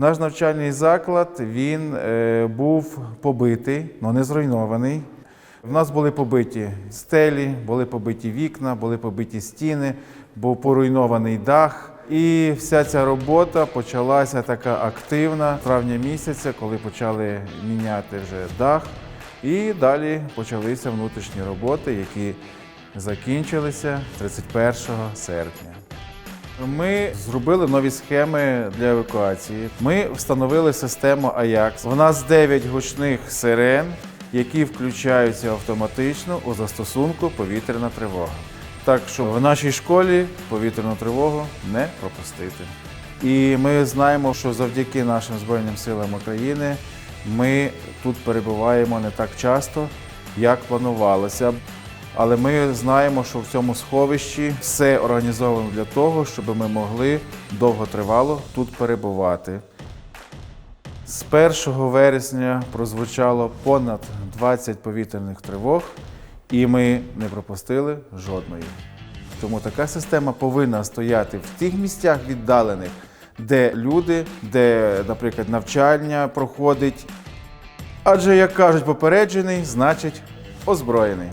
Наш навчальний заклад він е, був побитий, але не зруйнований. В нас були побиті стелі, були побиті вікна, були побиті стіни, був поруйнований дах. І вся ця робота почалася така активна травня місяця, коли почали міняти вже дах. І далі почалися внутрішні роботи, які закінчилися 31 серпня. Ми зробили нові схеми для евакуації. Ми встановили систему AJAX. У нас 9 гучних сирен, які включаються автоматично у застосунку повітряна тривога. Так що в нашій школі повітряну тривогу не пропустити. І ми знаємо, що завдяки нашим Збройним силам України ми тут перебуваємо не так часто, як планувалося. Але ми знаємо, що в цьому сховищі все організовано для того, щоб ми могли довготривало тут перебувати. З 1 вересня прозвучало понад 20 повітряних тривог, і ми не пропустили жодної. Тому така система повинна стояти в тих місцях віддалених, де люди, де, наприклад, навчання проходить. Адже, як кажуть, попереджений, значить озброєний.